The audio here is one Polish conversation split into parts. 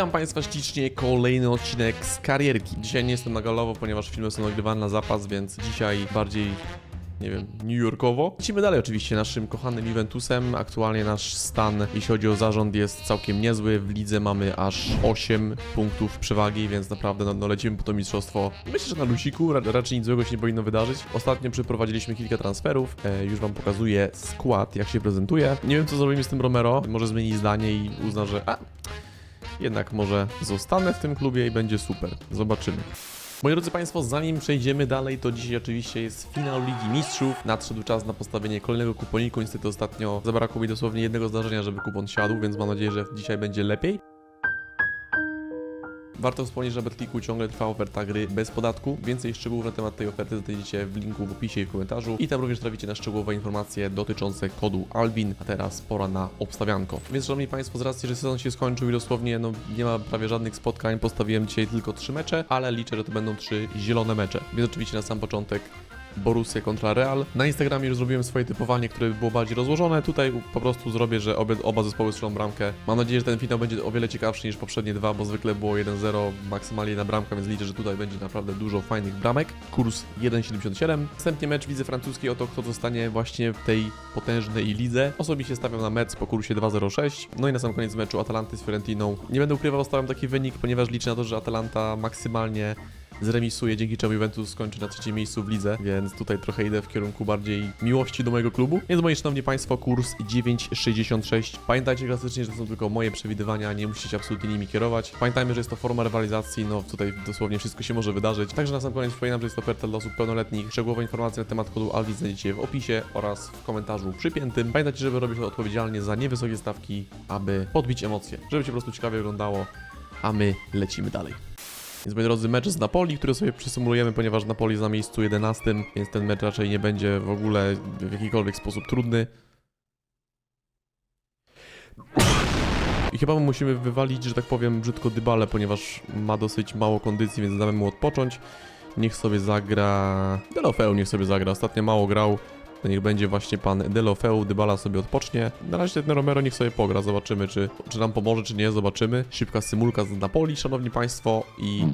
Witam Państwa ślicznie, kolejny odcinek z karierki. Dzisiaj nie jestem na galowo, ponieważ filmy są nagrywane na zapas, więc dzisiaj bardziej, nie wiem, New Yorkowo. Lecimy dalej oczywiście naszym kochanym Juventusem. Aktualnie nasz stan, jeśli chodzi o zarząd, jest całkiem niezły. W lidze mamy aż 8 punktów przewagi, więc naprawdę no, no lecimy po to mistrzostwo. Myślę, że na lusiku ra raczej nic złego się nie powinno wydarzyć. Ostatnio przeprowadziliśmy kilka transferów. E, już Wam pokazuję skład, jak się prezentuje. Nie wiem, co zrobimy z tym Romero. Może zmieni zdanie i uzna, że a, jednak może zostanę w tym klubie i będzie super. Zobaczymy. Moi drodzy Państwo, zanim przejdziemy dalej, to dzisiaj oczywiście jest finał Ligi Mistrzów. Nadszedł czas na postawienie kolejnego kuponiku. Niestety ostatnio zabrakło mi dosłownie jednego zdarzenia, żeby kupon siadł, więc mam nadzieję, że dzisiaj będzie lepiej. Warto wspomnieć, że na Betliku ciągle trwa oferta gry bez podatku. Więcej szczegółów na temat tej oferty znajdziecie w linku w opisie i w komentarzu. I tam również traficie na szczegółowe informacje dotyczące kodu Alvin. A teraz pora na obstawianko. Więc szanowni Państwo, z racji, że sezon się skończył i dosłownie no, nie ma prawie żadnych spotkań, postawiłem dzisiaj tylko trzy mecze, ale liczę, że to będą trzy zielone mecze. Więc oczywiście na sam początek Borussia kontra Real. Na Instagramie już zrobiłem swoje typowanie, które było bardziej rozłożone. Tutaj po prostu zrobię, że obie, oba zespoły strzelą bramkę. Mam nadzieję, że ten finał będzie o wiele ciekawszy niż poprzednie dwa, bo zwykle było 1-0, maksymalnie jedna bramka, więc liczę, że tutaj będzie naprawdę dużo fajnych bramek. Kurs 1,77. Następnie mecz widzę francuski o to, kto zostanie właśnie w tej potężnej lidze. Osobiście stawiam na mecz po kursie 2,06. No i na sam koniec meczu Atalanty z Fiorentiną. Nie będę ukrywał, stawiam taki wynik, ponieważ liczę na to, że Atalanta maksymalnie zremisuje, dzięki czemu Juventus skończy na trzecim miejscu w lidze, więc tutaj trochę idę w kierunku bardziej miłości do mojego klubu. Więc moi szanowni Państwo, kurs 9,66. Pamiętajcie klasycznie, że to są tylko moje przewidywania, nie musicie absolutnie nimi kierować. Pamiętajmy, że jest to forma rywalizacji, no tutaj dosłownie wszystko się może wydarzyć. Także na sam koniec przypominam, że jest to oferta dla osób pełnoletnich. Szczegółowe informacje na temat kodu ALVI znajdziecie w opisie oraz w komentarzu przypiętym. Pamiętajcie, żeby robić to odpowiedzialnie za niewysokie stawki, aby podbić emocje, żeby się po prostu ciekawie oglądało, a my lecimy dalej. Więc moi drodzy, mecz z Napoli, który sobie przysymulujemy, ponieważ Napoli jest na miejscu 11, więc ten mecz raczej nie będzie w ogóle w jakikolwiek sposób trudny. I chyba mu musimy wywalić, że tak powiem, brzydko Dybale, ponieważ ma dosyć mało kondycji, więc damy mu odpocząć. Niech sobie zagra... Delofeu niech sobie zagra, ostatnio mało grał. To niech będzie właśnie pan Delofeu, Dybala sobie odpocznie. Na razie ten Romero niech sobie pogra, zobaczymy czy, czy nam pomoże, czy nie, zobaczymy. Szybka symulka z Napoli, szanowni państwo i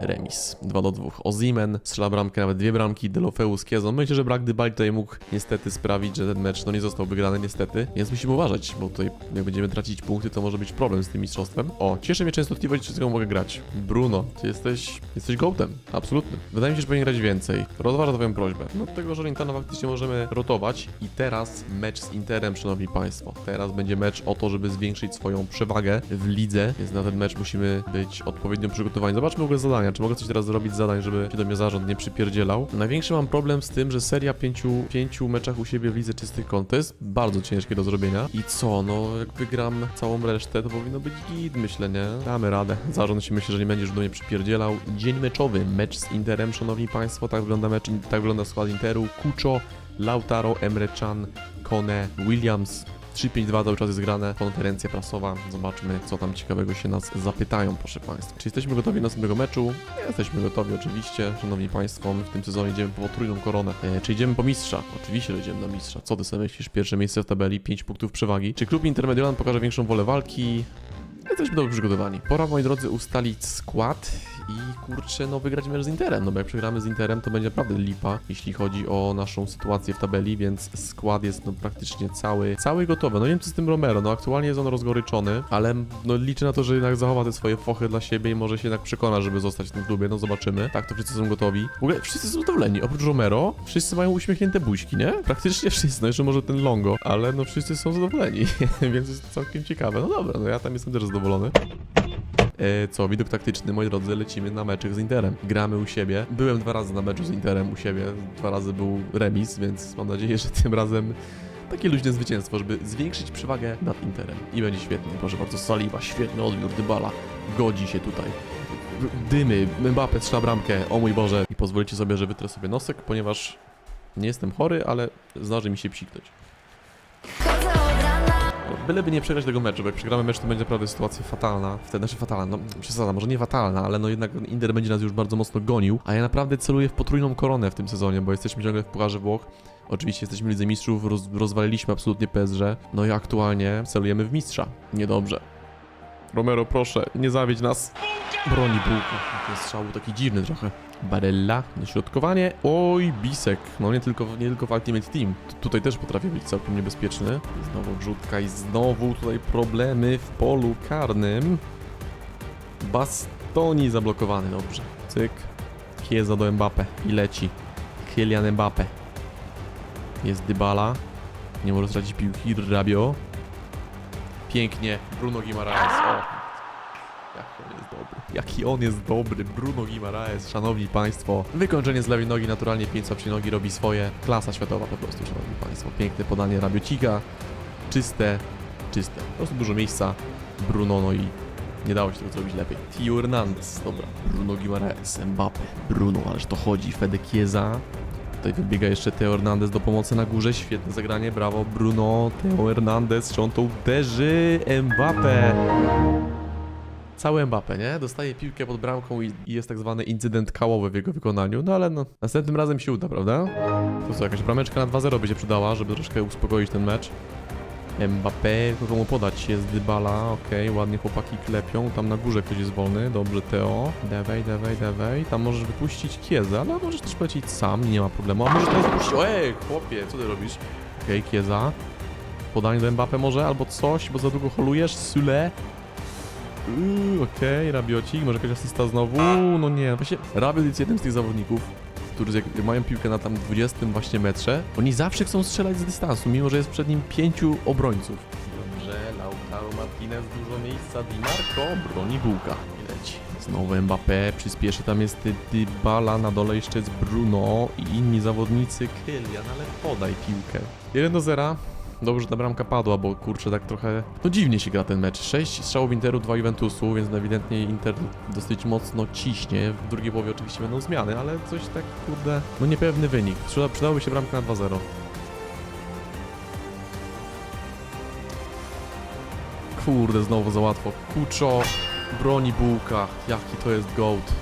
remis. 2 do 2. Ozimen strzela bramkę, nawet dwie bramki, Delofeu z Kiezą. Myślę, że brak Dybali tutaj mógł niestety sprawić, że ten mecz no nie został wygrany niestety, więc musimy uważać, bo tutaj jak będziemy tracić punkty, to może być problem z tym mistrzostwem. O, cieszy mnie częstotliwość, z tego mogę grać. Bruno, ty jesteś, jesteś gołtem, absolutny. Wydaje mi się, że powinien grać więcej. Rozważa twoją prośbę. No tego, że Lintana faktycznie możemy rotować. I teraz mecz z Interem, szanowni państwo. Teraz będzie mecz o to, żeby zwiększyć swoją przewagę w lidze, więc na ten mecz musimy być odpowiednio przygotowani. Zobaczmy w ogóle zadania. Czy mogę coś teraz zrobić z zadań, żeby się do mnie zarząd nie przypierdzielał? Największy mam problem z tym, że seria pięciu, pięciu meczach u siebie w lidze czystych kąt to jest bardzo ciężkie do zrobienia. I co? No, jak wygram całą resztę, to powinno być git, myślę, nie? Damy radę. Zarząd się myślę, że nie będzie już do mnie przypierdzielał. Dzień meczowy. Mecz z Interem, szanowni państwo. Tak wygląda mecz, tak wygląda skład Interu. Kuczo, Lautaro, Emre Can, Kone, Williams. 3-5-2 cały czas jest grane, konferencja prasowa. Zobaczmy, co tam ciekawego się nas zapytają, proszę Państwa. Czy jesteśmy gotowi do następnego meczu? Jesteśmy gotowi, oczywiście. Szanowni Państwo, my w tym sezonie idziemy po potrójną koronę. E, czy idziemy po mistrza? Oczywiście, że idziemy na mistrza. Co Ty sobie myślisz? Pierwsze miejsce w tabeli, 5 punktów przewagi. Czy klub Intermediolan pokaże większą wolę walki? Jesteśmy dobrze przygotowani. Pora, moi drodzy, ustalić skład i kurczę, no wygrać mecz z Interem, no bo jak przegramy z Interem, to będzie naprawdę lipa, jeśli chodzi o naszą sytuację w tabeli, więc skład jest no praktycznie cały, cały gotowy. No nie wiem co z tym Romero, no aktualnie jest on rozgoryczony, ale no liczę na to, że jednak zachowa te swoje fochy dla siebie i może się jednak przekona, żeby zostać w tym klubie, no zobaczymy. Tak, to wszyscy są gotowi. W ogóle wszyscy są zadowoleni, oprócz Romero, wszyscy mają uśmiechnięte buźki, nie? Praktycznie wszyscy, no jeszcze może ten Longo, ale no wszyscy są zadowoleni, więc jest całkiem ciekawe. No dobra, no ja tam jestem też zadowolony. E, co, widok taktyczny, moi drodzy, lecimy na meczek z Interem. Gramy u siebie. Byłem dwa razy na meczu z Interem u siebie, dwa razy był remis, więc mam nadzieję, że tym razem takie luźne zwycięstwo, żeby zwiększyć przewagę nad Interem. I będzie świetnie. Proszę bardzo, Saliba, świetny odbiór Dybala. Godzi się tutaj. Dymy, Mbappe strzela bramkę, o mój Boże. I pozwolicie sobie, że wytrę sobie nosek, ponieważ nie jestem chory, ale zdarzy mi się psiknąć. Byleby nie przegrać tego meczu, bo jak przegramy mecz, to będzie naprawdę sytuacja fatalna. Wtedy, znaczy fatalna, no przesada, może nie fatalna, ale no jednak Inter będzie nas już bardzo mocno gonił, a ja naprawdę celuję w potrójną koronę w tym sezonie, bo jesteśmy ciągle w Pucharze Włoch. Oczywiście jesteśmy w Lidze Mistrzów, roz, rozwaliliśmy absolutnie PSG, no i aktualnie celujemy w mistrza. Niedobrze. Romero, proszę, nie zawiedź nas. Broni bułka. Ten strzał był taki dziwny trochę. Barella, dośrodkowanie. Oj, Bisek. No nie tylko, nie tylko w Ultimate Team. Tu- Tutaj też potrafi być całkiem niebezpieczny. Znowu wrzutka i znowu tutaj problemy w polu karnym. Bastoni zablokowany, dobrze. Cyk. Chiesa do Mbappe i leci. Kylian Mbappe. Jest Dybala. Nie może stracić piłki. Rabio. Pięknie. Bruno Guimaraes. O. Jaki on jest dobry. Jaki on jest dobry. Bruno Guimaraes, szanowni państwo. Wykończenie z lewej nogi, naturalnie pięć słabszej nogi robi swoje. Klasa światowa po prostu, szanowni państwo. Piękne podanie Rabiocika. Czyste, czyste. Po prostu dużo miejsca. Bruno, no i nie dało się tego zrobić lepiej. Tio Hernandez, dobra. Bruno Guimaraes, Mbappe. Bruno, ależ to chodzi. Fede Chiesa. Tutaj wybiega jeszcze Teo Hernandez do pomocy na górze. Świetne zagranie, brawo Bruno. Teo Hernandez, czy on to uderzy? Mbappe. Cały Mbappe, nie? Dostaje piłkę pod bramką i jest tak zwany incydent kałowy w jego wykonaniu, no ale no, następnym razem się uda, prawda? To co, jakaś brameczka na 2-0 by się przydała, żeby troszkę uspokoić ten mecz. Mbappé, kogo mu podać? Jest Dybala, okej, ładnie chłopaki klepią, tam na górze ktoś jest wolny, dobrze Teo. Dawaj, dawaj, dawaj, tam możesz wypuścić Kieza, ale możesz też polecieć sam, nie ma problemu, a możesz teraz wypuścić, ej, chłopie, co ty robisz? Okej, Kieza. Podanie do Mbappé może, albo coś, bo za długo holujesz, Sule. Okej, Rabiocik, może jakaś asysta znowu? No nie, właśnie Rabiot jest jednym z tych zawodników, którzy jak mają piłkę na tam 20 właśnie metrze, oni zawsze chcą strzelać z dystansu, mimo że jest przed nim pięciu obrońców. Dobrze, Lautaro Martinez, dużo miejsca, Di Marco, broni bułka. Leci. Znowu Mbappé, przyspieszy, tam jest Dybala, na dole jeszcze jest Bruno i inni zawodnicy, Kylian, ale podaj piłkę. 1 do 0. Dobrze, że ta bramka padła, bo kurczę, tak trochę. No dziwnie się gra ten mecz. 6 strzałów Interu, 2 Juventusu, więc ewidentnie Inter dosyć mocno ciśnie. W drugiej połowie oczywiście będą zmiany, ale coś tak kurde. No niepewny wynik. Przyda, przydałoby się bramka na 2-0. Kurde, znowu za łatwo. Kuczo, broni bułka. Jaki to jest gołd.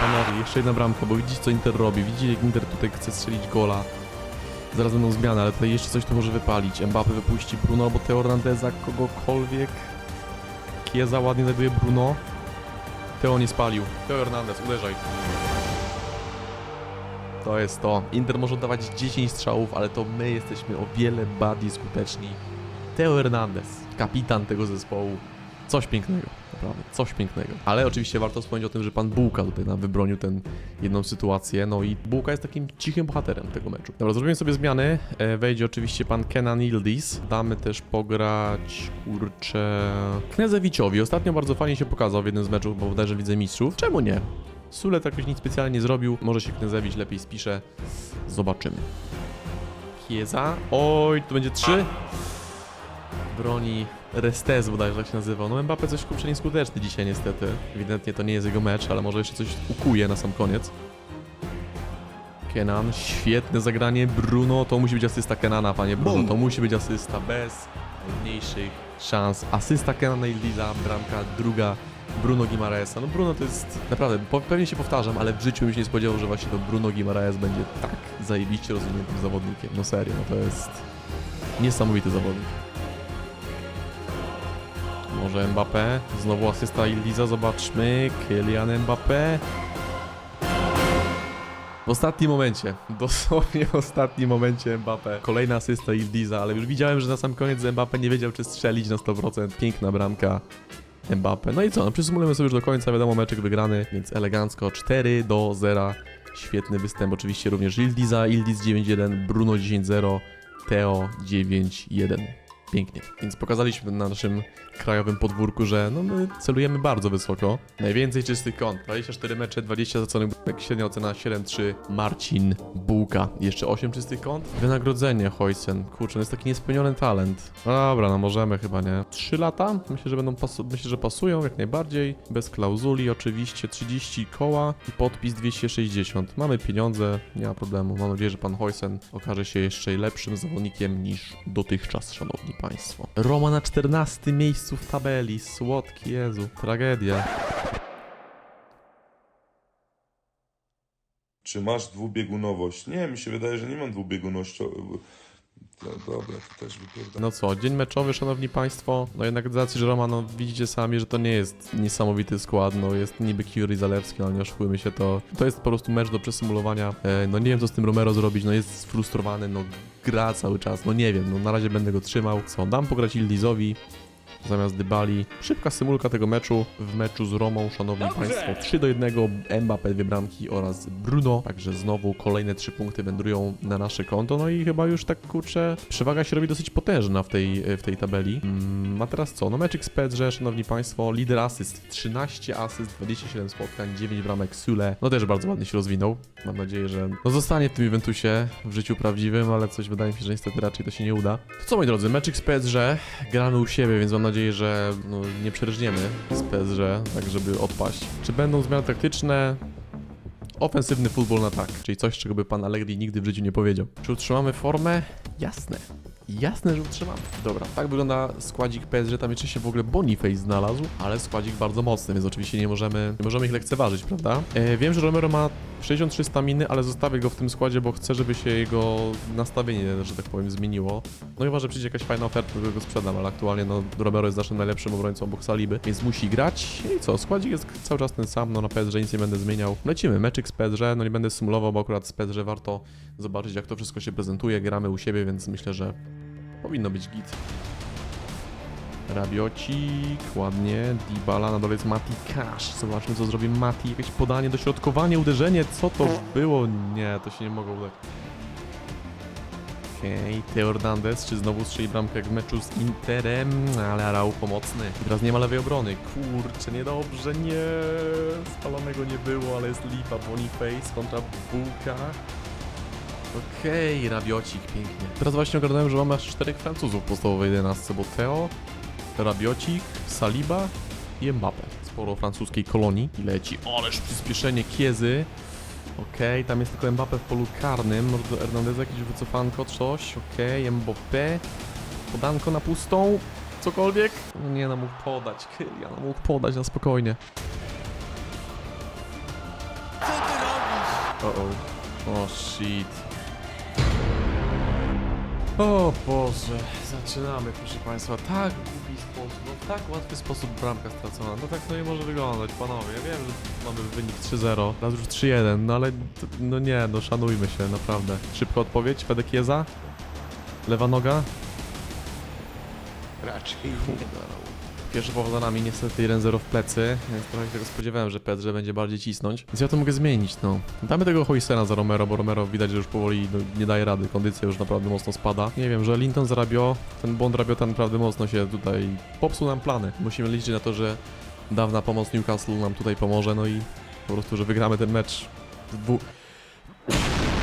Panowie, jeszcze jedna bramka, bo widzicie co Inter robi. Widzicie jak Inter tutaj chce strzelić gola. Zaraz będą zmiany, ale tutaj jeszcze coś tu może wypalić. Mbappe wypuści Bruno albo Teo Hernandeza, kogokolwiek. Kieza ładnie znajduje Bruno. Teo nie spalił. Teo Hernandez, uderzaj. To jest to. Inter może oddawać 10 strzałów, ale to my jesteśmy o wiele bardziej skuteczni. Teo Hernandez, kapitan tego zespołu. Coś pięknego, naprawdę, coś pięknego. Ale oczywiście warto wspomnieć o tym, że pan Bułka tutaj nam wybronił tę jedną sytuację, no i Bułka jest takim cichym bohaterem tego meczu. Dobra, zrobimy sobie zmiany. E, wejdzie oczywiście pan Kenan Yildiz. Damy też pograć, kurczę, Knezewiczowi. Ostatnio bardzo fajnie się pokazał w jednym z meczów, bo bodajże widzę mistrzów. Czemu nie? Sulet jakoś nic specjalnie nie zrobił. Może się Knezewicz lepiej spisze. Zobaczymy. Chiesa. Oj, tu będzie trzy broni Restez bodajże tak się nazywał. No Mbappe coś kurczę nieskuteczny dzisiaj niestety. Ewidentnie to nie jest jego mecz, ale może jeszcze coś ukuje na sam koniec. Kenan, świetne zagranie. Bruno, to musi być asysta Kenana, panie Bruno. Bum. To musi być asysta bez mniejszych szans. Asysta Kenana i Liza, bramka druga Bruno Guimaraesa. No Bruno to jest, naprawdę, pewnie się powtarzam, ale w życiu bym się nie spodziewał, że właśnie to Bruno Guimaraes będzie tak zajebiście rozwiniętym zawodnikiem. No serio, no to jest niesamowity zawodnik. Może Mbappé, znowu asysta Iliza, zobaczmy, Kylian Mbappé. W ostatnim momencie, dosłownie w ostatnim momencie Mbappé. Kolejna asysta Iliza, ale już widziałem, że na sam koniec Mbappé nie wiedział, czy strzelić na 100%. Piękna bramka Mbappé. No i co, no przysumujemy sobie już do końca, wiadomo, meczek wygrany, więc elegancko 4 do 0. Świetny występ, oczywiście również Ildiza, Ildiz 9-1, Bruno 10-0, Teo 9-1. Pięknie. Więc pokazaliśmy na naszym krajowym podwórku, że no my celujemy bardzo wysoko. Najwięcej czystych kąt. 24 mecze, 20 zaconych jak średnia ocena 7-3. Marcin Bułka. Jeszcze 8 czystych kąt. Wynagrodzenie Hojsen. Kurczę, to jest taki niespełniony talent. No dobra, no możemy chyba, nie? 3 lata? Myślę, że będą pasu- myślę, że pasują jak najbardziej. Bez klauzuli oczywiście. 30 koła i podpis 260. Mamy pieniądze, nie ma problemu. Mam nadzieję, że pan Hojsen okaże się jeszcze lepszym zawodnikiem niż dotychczas, szanowni. Roma na 14 miejscu w tabeli. Słodki Jezu. Tragedia. Czy masz dwubiegunowość? Nie, mi się wydaje, że nie mam dwubiegunowości. No dobra, to też wypierdam. No co, dzień meczowy, szanowni państwo. No jednak z racji, że Roma, no widzicie sami, że to nie jest niesamowity skład, no jest niby Curie Zalewski, ale nie oszukujmy się, to, to jest po prostu mecz do przesymulowania. E, no nie wiem, co z tym Romero zrobić, no jest sfrustrowany, no gra cały czas, no nie wiem, no na razie będę go trzymał. Co, dam pograć Ildizowi zamiast Dybali. Szybka symulka tego meczu w meczu z Romą, szanowni państwo. 3 do 1, Mbappé dwie bramki oraz Bruno. Także znowu kolejne trzy punkty wędrują na nasze konto. No i chyba już tak kurczę, przewaga się robi dosyć potężna w tej, w tej tabeli. Mm, a teraz co? No meczek z PSG, szanowni państwo. Lider asyst, 13 asyst, 27 spotkań, 9 bramek Sule. No też bardzo ładnie się rozwinął. Mam nadzieję, że no zostanie w tym Juventusie w życiu prawdziwym, ale coś wydaje mi się, że niestety raczej to się nie uda. To co moi drodzy, meczek z PSG, gramy u siebie, więc mam nadzieję, że no, nie przerżniemy z PSG, tak żeby odpaść. Czy będą zmiany taktyczne? Ofensywny futbol na tak, czyli coś, czego by pan Allegri nigdy w życiu nie powiedział. Czy utrzymamy formę? Jasne. Jasne, że utrzymamy. Dobra, tak wygląda składzik PSG, tam jeszcze się w ogóle Boniface znalazł, ale składzik bardzo mocny, więc oczywiście nie możemy, nie możemy ich lekceważyć, prawda? E, wiem, że Romero ma 63 staminy, ale zostawię go w tym składzie, bo chcę, żeby się jego nastawienie, że tak powiem, zmieniło. No chyba, że przyjdzie jakaś fajna oferta, to go sprzedam, ale aktualnie no Romero jest naszym najlepszym obrońcą obok Saliby, więc musi grać. I co, składzik jest cały czas ten sam, no na PSG nic nie będę zmieniał. Lecimy, meczyk z PSG, no nie będę symulował, bo akurat z PSG warto zobaczyć, jak to wszystko się prezentuje. Gramy u siebie, więc myślę, że powinno być git. Rabiocik, ładnie, Dybala, na dole jest Mati Cash. Zobaczmy, co zrobi Mati. Jakieś podanie, dośrodkowanie, uderzenie, co to było? Nie, to się nie mogło udać. Okej, Teo Hernandez, czy znowu strzeli bramkę jak w meczu z Interem, ale Arau pomocny. I teraz nie ma lewej obrony. Kurczę, niedobrze, nie. Spalonego nie było, ale jest lipa. Boniface kontra Bułka. Okej, Rabiocik, pięknie. Teraz właśnie ogarnąłem, że mamy aż czterech Francuzów w podstawowej 11, bo Teo, Rabiocik, Saliba i Mbappe. Sporo francuskiej kolonii i leci. Ależ przyspieszenie Kiezy. Okej, tam jest tylko Mbappe w polu karnym. Może do Hernandeza jakieś wycofanko, coś. Okej, Mbappe. Podanko na pustą. Cokolwiek. No nie, no mógł podać. Kylian no mógł podać na spokojnie. O, o. O, shit. O Boże, zaczynamy proszę Państwa, tak głupi sposób, no w tak łatwy sposób bramka stracona, no tak to nie może wyglądać, panowie, ja wiem, że mamy wynik 3-0, teraz już 3-1, no ale, no nie, no szanujmy się, naprawdę. Szybka odpowiedź, Fedek Jeza? Lewa noga? Raczej Pierwszy połowa za nami, niestety 1-0 w plecy, więc trochę się tego spodziewałem, że PSG będzie bardziej cisnąć. Więc ja to mogę zmienić, no. Damy tego Hoysena za Romero, bo Romero widać, że już powoli no, nie daje rady, kondycja już naprawdę mocno spada. Nie wiem, że Linton z ten błąd Rabiota naprawdę mocno się tutaj popsuł nam plany. Musimy liczyć na to, że dawna pomoc Newcastle nam tutaj pomoże, no i po prostu, że wygramy ten mecz dwu...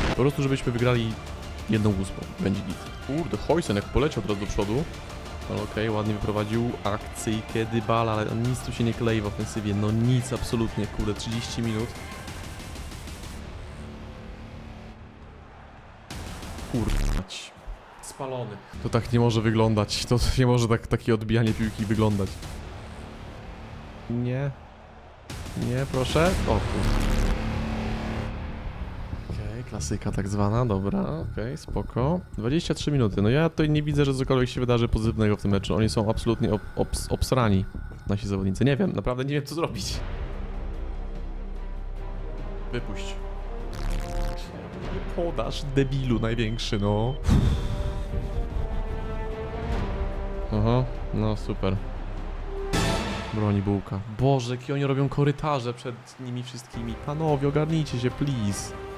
Po prostu, żebyśmy wygrali jedną ósmą. Będzie git. Kurde, Hoysen jak poleciał teraz do przodu. Okej, ładnie wyprowadził akcyjkę Dybala, ale nic tu się nie klei w ofensywie. No nic absolutnie, kurde, 30 minut. Kurwać. Spalony. To tak nie może wyglądać. To nie może tak takie odbijanie piłki wyglądać. Nie. Nie, proszę. O kurde. Klasyka tak zwana, dobra, okej, spoko. 23 minuty, no ja tutaj nie widzę, że cokolwiek się wydarzy pozytywnego w tym meczu. Oni są absolutnie ob obs obsrani, nasi zawodnicy. Nie wiem, naprawdę nie wiem co zrobić. Wypuść. Nie podasz, debilu największy, no. Aha, no super. Broni bułka. Boże, jakie oni robią korytarze przed nimi wszystkimi. Panowie, ogarnijcie się, please.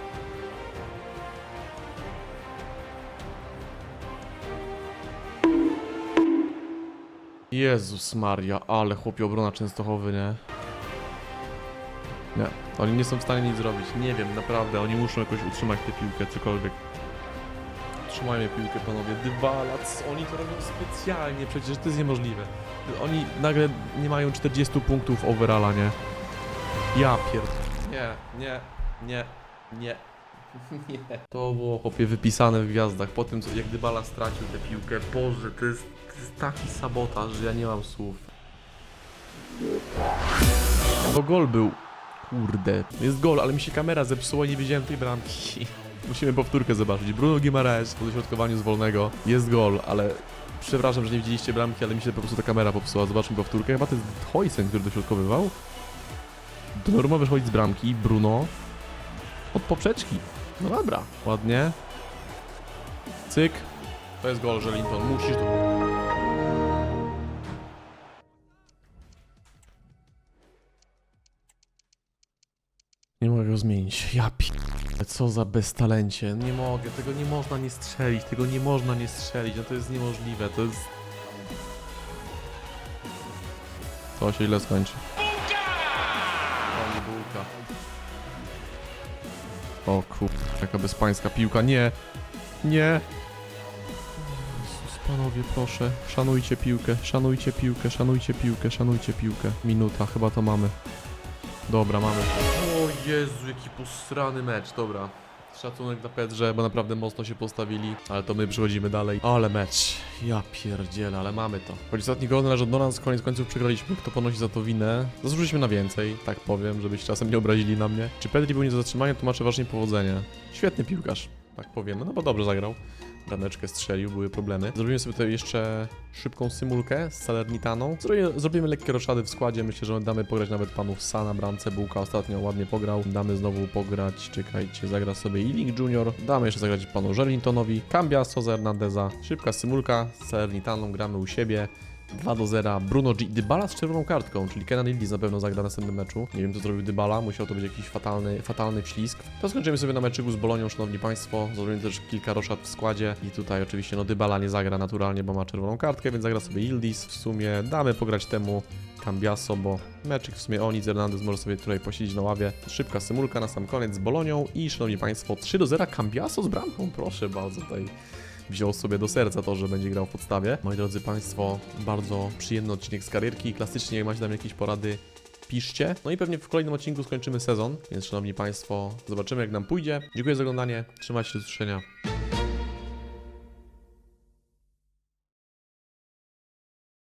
Jezus Maria, ale chłopie obrona Częstochowy, nie? Nie, oni nie są w stanie nic zrobić. Nie wiem, naprawdę, oni muszą jakoś utrzymać tę piłkę, cokolwiek. Trzymajmy piłkę, panowie. Dywala, co oni to robią specjalnie, przecież to jest niemożliwe. Oni nagle nie mają 40 punktów overalla, nie? Ja pierd... Nie, nie, nie, nie. Nie. To było chłopie wypisane w gwiazdach. Po tym, co, jak Dybala stracił tę piłkę, Boże, to jest taki sabotaż, że ja nie mam słów. To gol był. Kurde. Jest gol, ale mi się kamera zepsuła i nie widziałem tej bramki. Musimy powtórkę zobaczyć. Bruno Guimaraes po dośrodkowaniu z wolnego. Jest gol, ale przepraszam, że nie widzieliście bramki, ale mi się po prostu ta kamera popsuła. Zobaczmy powtórkę. Chyba to jest Hoysen, który dośrodkowywał. Donnarumma wychodzi z bramki. Bruno od poprzeczki. No dobra, ładnie. Cyk. To jest gol, Żelinton. Musisz to... Nie mogę go zmienić. Ja pi... Co za beztalencie. Nie mogę, tego nie można nie strzelić, tego nie można nie strzelić, no to jest niemożliwe, to jest... To się źle skończy. O, nie bułka. O kur... jaka bezpańska piłka, nie! Nie! Jezus, panowie, proszę, szanujcie piłkę, szanujcie piłkę, szanujcie piłkę, szanujcie piłkę. Minuta, chyba to mamy. Dobra, mamy. Jezu, jaki posrany mecz, dobra. Szacunek dla Pedrze, bo naprawdę mocno się postawili, ale to my przechodzimy dalej. Ale mecz, ja pierdzielę, ale mamy to. Choć ostatni gol należy do nas, koniec końców przegraliśmy, kto ponosi za to winę. Zasłużyliśmy na więcej, tak powiem, żebyście czasem nie obrazili na mnie. Czy Pedri był nie do zatrzymania, tłumaczę właśnie powodzenia. Świetny piłkarz, tak powiemy, no bo dobrze zagrał. Brameczkę strzelił, były problemy. Zrobimy sobie tutaj jeszcze szybką symulkę z Salernitaną. Zrobimy, zrobimy lekkie roszady w składzie. Myślę, że damy pograć nawet panów Sa na bramce. Bułka ostatnio ładnie pograł. Damy znowu pograć, czekajcie, zagra sobie Ealing Junior. Damy jeszcze zagrać panu Żerlintonowi. Cambia, Soza Hernandeza. Szybka symulka z Salernitaną, gramy u siebie. 2 do 0. Bruno G. Dybala z czerwoną kartką, czyli Kenan Ildiz na pewno zagra w następnym meczu. Nie wiem, co zrobił Dybala, musiał to być jakiś fatalny, fatalny wślizg. To skończymy sobie na meczyku z Bolonią, szanowni państwo. Zrobimy też kilka roszad w składzie. I tutaj oczywiście, no Dybala nie zagra naturalnie, bo ma czerwoną kartkę, więc zagra sobie Ildiz. W sumie damy pograć temu Cambiaso, bo meczyk w sumie oni, Hernandez może sobie tutaj posiedzieć na ławie. Szybka symulka na sam koniec z Bolonią i szanowni państwo, 3 do 0 Cambiaso z bramką, proszę bardzo tutaj wziął sobie do serca to, że będzie grał w podstawie. Moi drodzy Państwo, bardzo przyjemny odcinek z karierki. Klasycznie, jak macie tam jakieś porady, piszcie. No i pewnie w kolejnym odcinku skończymy sezon, więc Szanowni Państwo, zobaczymy jak nam pójdzie. Dziękuję za oglądanie, trzymajcie się do usłyszenia.